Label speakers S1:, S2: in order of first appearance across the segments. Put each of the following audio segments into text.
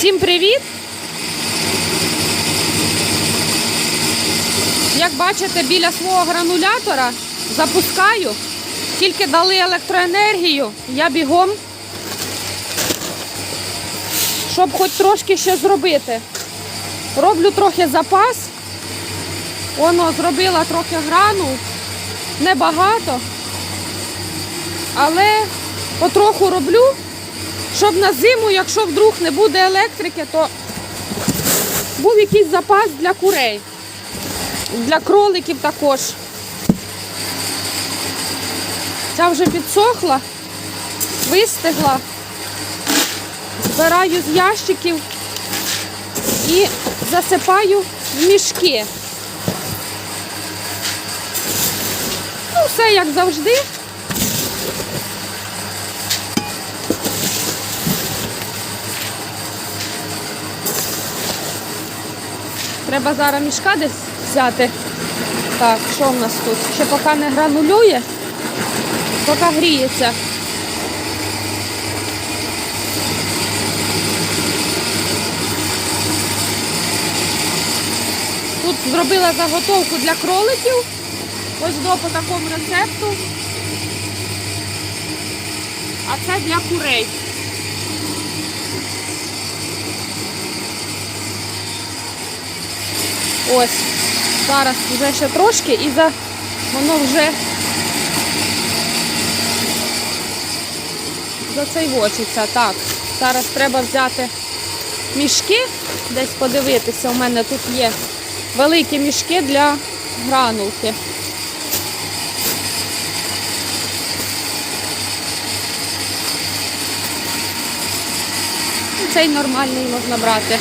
S1: Всім привіт! Як бачите, біля свого гранулятора запускаю, тільки дали електроенергію, я бігом, щоб хоч трошки ще зробити. Роблю трохи запас. Воно зробила трохи грану, небагато, але потроху роблю щоб на зиму, якщо вдруг не буде електрики, то був якийсь запас для курей, для кроликів також. Ця вже підсохла, вистигла, збираю з ящиків і засипаю в мішки. Ну, все як завжди. Треба зараз мішка десь взяти. Так, що в нас тут? Ще поки не гранулює, поки гріється. Тут зробила заготовку для кроликів. Ось до по такому рецепту. А це для курей. Ось. Зараз вже ще трошки і за... воно вже зацейвочиться. Так, зараз треба взяти мішки, десь подивитися, у мене тут є великі мішки для гранулки. Цей нормальний можна брати.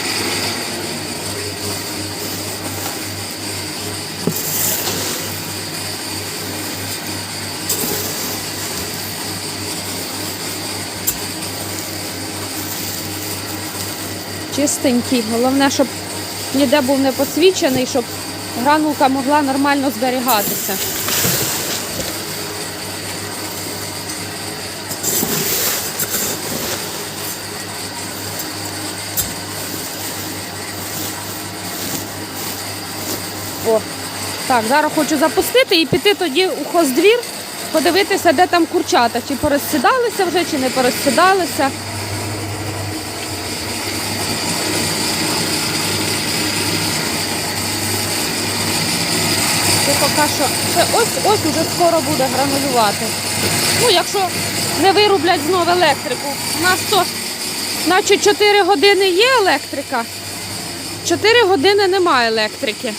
S1: чистенький. Головне, щоб ніде був не посвічений, щоб гранулка могла нормально зберігатися. О, так, зараз хочу запустити і піти тоді у хоздвір, подивитися, де там курчата, чи порозсідалися вже, чи не порозсідалися. поки що ще ось ось уже скоро буде гранулювати. Ну, Якщо не вирублять знову електрику, у нас то наче 4 години є електрика, 4 години немає електрики.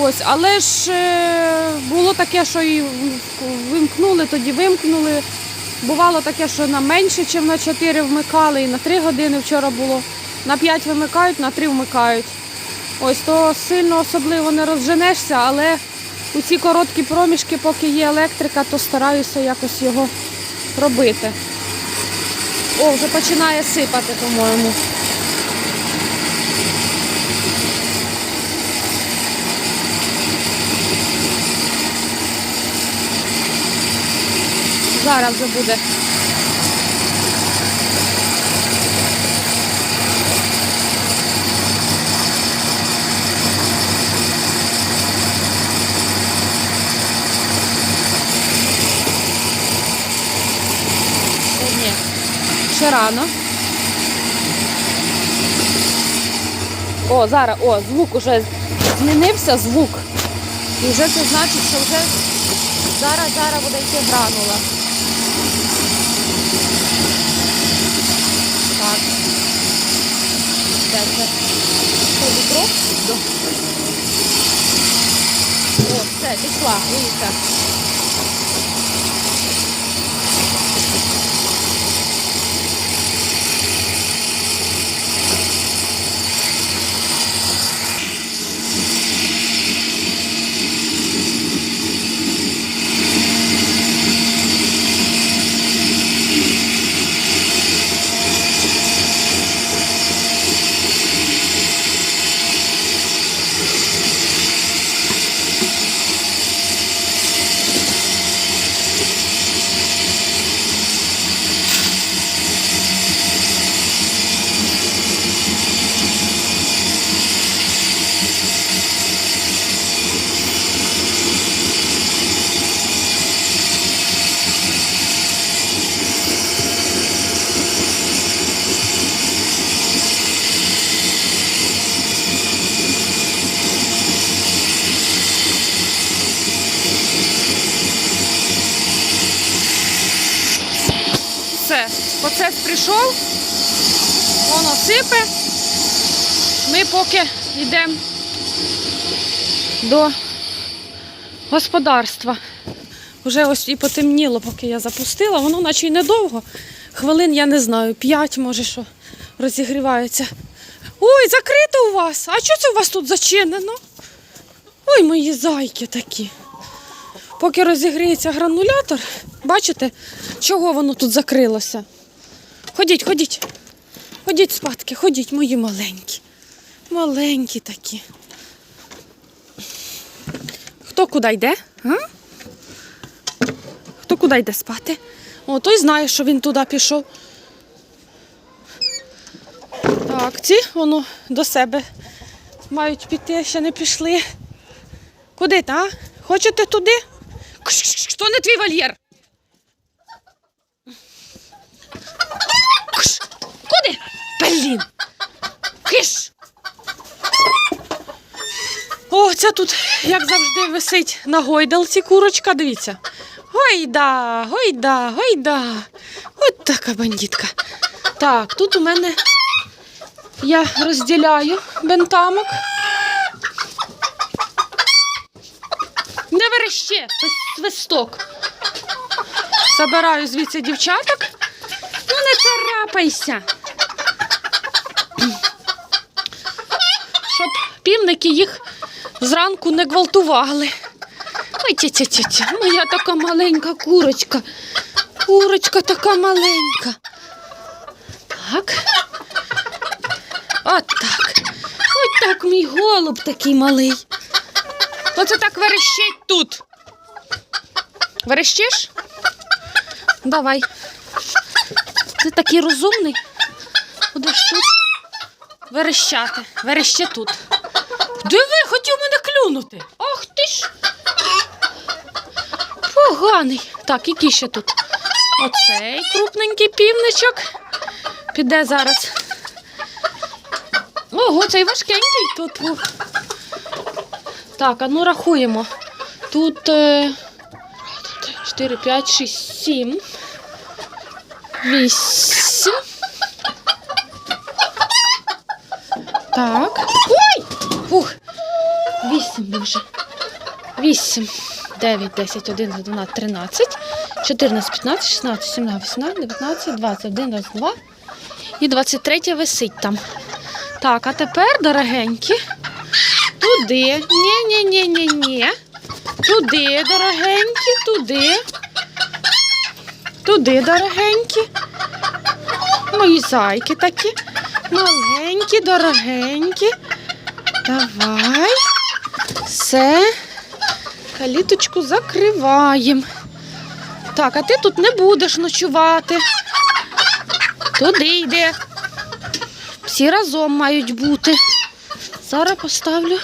S1: Ось, Але ж е, було таке, що і вимкнули, тоді вимкнули. Бувало таке, що на менше, ніж на 4 вмикали, і на 3 години вчора було. На 5 вимикають, на 3 вмикають. Ось то сильно особливо не розженешся, але у ці короткі проміжки, поки є електрика, то стараюся якось його робити. О, вже починає сипати, по-моєму. Зараз вже буде. ще рано. О, зараз, о, звук уже змінився звук. І вже це значить, що вже зараз зараз буде йти гранула. Так. Де це? О, все, пішла, вийшла. процес. Процес прийшов, воно сипе. Ми поки йдемо до господарства. Вже ось і потемніло, поки я запустила, воно наче й недовго. Хвилин, я не знаю, п'ять, може, що розігрівається. Ой, закрито у вас! А що це у вас тут зачинено? Ой, мої зайки такі. Поки розігріється гранулятор, бачите, чого воно тут закрилося? Ходіть, ходіть, ходіть спадки, ходіть, мої маленькі. Маленькі такі. Хто куди йде? А? Хто куди йде спати? О, той знає, що він туди пішов. Так, ці воно до себе мають піти, ще не пішли. Куди, та? Хочете туди? Хто не твій вольєр? Куди? Блін. Киш. О, ця тут, як завжди, висить на гойдалці курочка, дивіться. Гойда, гойда, гойда. От така бандітка. Так, тут у мене я розділяю бентамок. Не верещи! листок. Забираю звідси дівчаток. Ну не царапайся. Щоб півники їх зранку не гвалтували. Ой, тя тя тя тя моя така маленька курочка. Курочка така маленька. Так. От так. От так мій голуб такий малий. Оце так верещить тут. Верещиш? Давай. Ти такий розумний. Будеш тут верещати. Верещи тут. Диви, хотів мене клюнути. Ах ти ж. Поганий. Так, який ще тут? Оцей крупненький півничок. Піде зараз. Ого, цей важкенький тут. Так, а ну рахуємо. Тут. Е... 4, 5, 6, 7, 8. Так. Ой! Фух. 8, боже. 8, 9, 10, 11, 12, 13, 14, 15, 16, 17, 18, 19, 20, 21, 22. І 23 висить там. Так, а тепер, дорогенькі, туди. Ні-ні-ні-ні-ні. Туди, дорогенькі туди, туди дорогенькі. Мої зайки такі. Маленькі, дорогенькі. Давай. Все. Каліточку закриваємо. Так, а ти тут не будеш ночувати. Туди йде. Всі разом мають бути. Зараз поставлю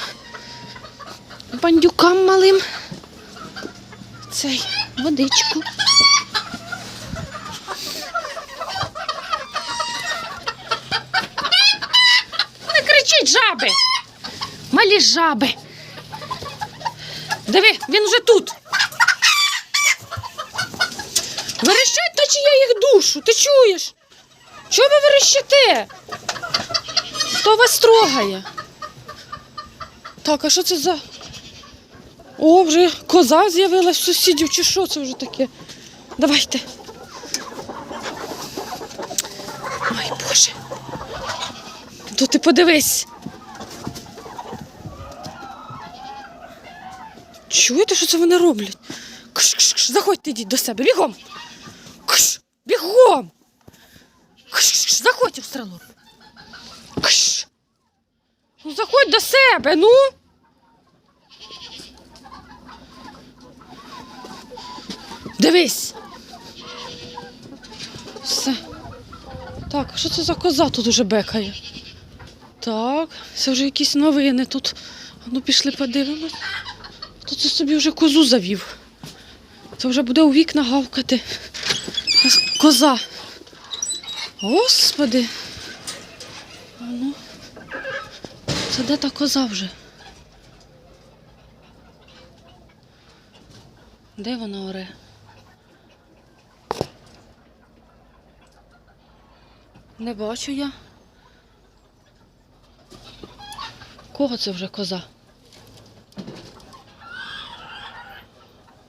S1: бандюкам малим цей водичку. Не кричіть жаби, малі жаби. Диви, він вже тут. Верещать, чи я їх душу, ти чуєш? Що ви верещите? Хто вас трогає? Так, а що це за... О, вже коза з'явилась сусідів, чи що це вже таке? Давайте. Ой, Боже. То ти подивись. Чуєте, що це вони роблять? Кш, кш, кш, заходьте йдіть до себе, бігом! Кш, бігом! кш, кш, заходьте в стрелу. Кш. Ну заходь до себе, ну! Дивись. Все. Так, що це за коза тут уже бекає? Так, це вже якісь новини тут. Ну пішли подивимось. Тут це собі вже козу завів? Це вже буде у вікна гавкати. Коза. Господи. А ну. Це де та коза вже? Де вона оре? Не бачу я. Кого це вже коза?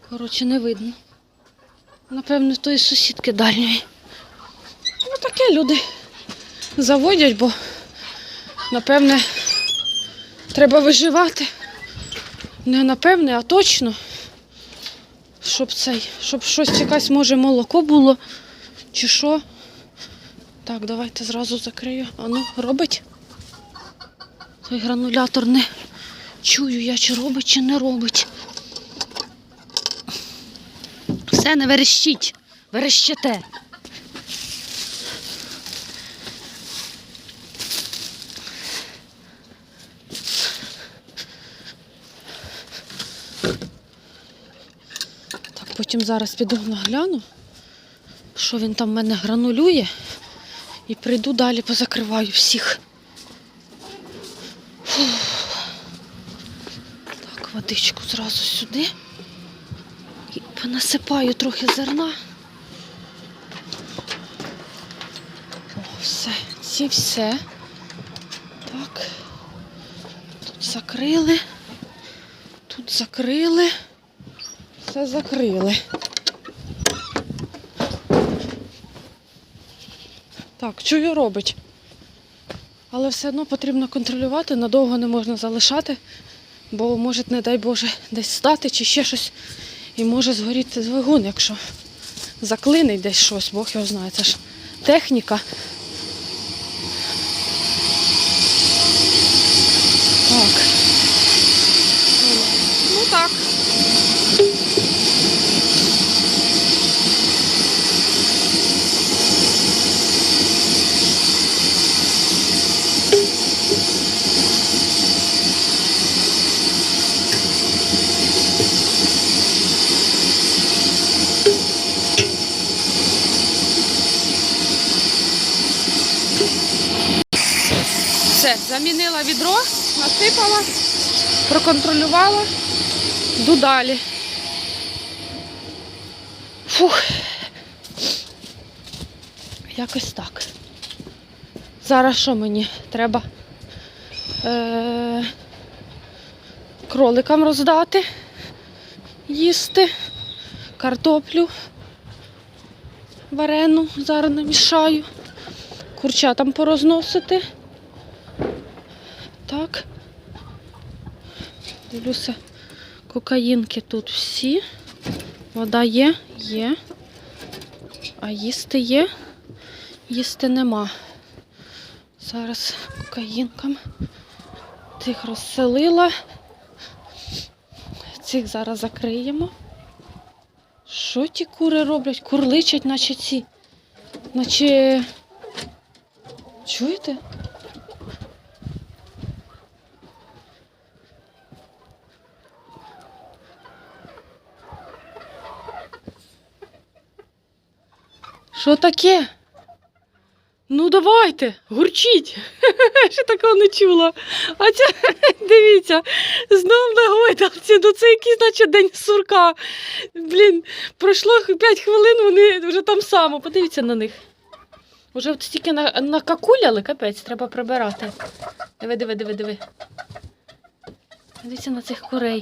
S1: Коротше, не видно. Напевно, тої сусідки дальньої. Ну таке люди заводять, бо, напевне, треба виживати. Не напевне, а точно, щоб цей, щоб щось якесь, може, молоко було, чи що. Так, давайте зразу закрию. А ну, робить. Цей гранулятор не чую я, чи робить, чи не робить. Все, не верещіть, верещите. Так, потім зараз піду нагляну, що він там в мене гранулює. І прийду далі, позакриваю всіх. Фух. Так, водичку зразу сюди. І понасипаю трохи зерна. О, все, ці все. Так, тут закрили, тут закрили, все закрили. Так, чую, робить. Але все одно потрібно контролювати, надовго не можна залишати, бо може, не дай Боже, десь стати чи ще щось. І може згоріти двигун, якщо заклинить десь щось, Бог його знає. Це ж техніка. Все, замінила відро, насипала, проконтролювала, йду далі. Фух. Якось так. Зараз що мені? Треба е- кроликам роздати, їсти, картоплю, варену, зараз намішаю, курчатам порозносити так. Дивлюся, кокаїнки тут всі. Вода є, є. А їсти є, їсти нема. Зараз кокаїнкам тих розселила. Цих зараз закриємо. Що ті кури роблять? Курличать, наче ці, наче чуєте? Що таке? Ну давайте, гурчіть. Ще такого не чула. А це, дивіться, знов на гойдалці, ну це якийсь наче день сурка. Блін, пройшло 5 хвилин, вони вже там само. Подивіться на них. Уже от стільки накакуляли, на капець, треба прибирати. Диви, диви, диви, диви. Дивіться на цих курей.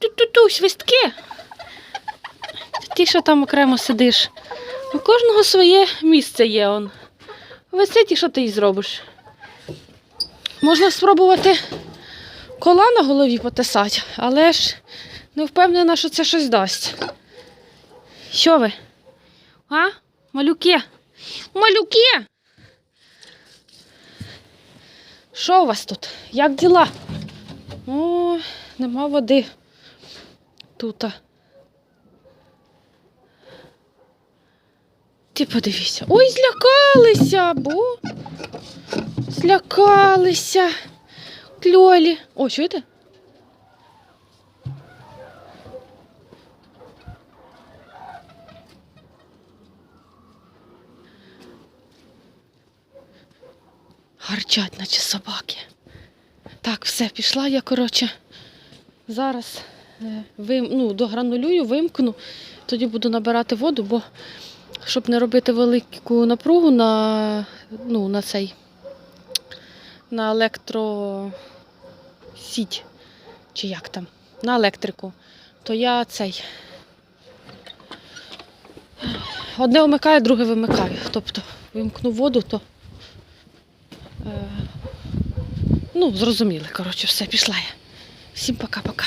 S1: ту ту ту свистки. Ті, що там окремо сидиш. У кожного своє місце є. он. Висить і що ти і зробиш. Можна спробувати кола на голові потисати, але ж не впевнена, що це щось дасть. Що ви? А? Малюки? Малюки! Що у вас тут? Як діла? О, нема води тут. Ти подивися. Ой, злякалися, бо злякалися. Кльолі. О, що чуєте? Гарчать, наче собаки. Так, все, пішла я, коротше. Зараз е, вим, ну, догранулюю, вимкну, тоді буду набирати воду, бо щоб не робити велику напругу на ну, на цей, на електросіть, чи як там, на електрику, то я цей. Одне вмикаю, друге вимикаю. Тобто вимкну воду, то е, ну, зрозуміли, коротше, все, пішла я. Всім пока-пока.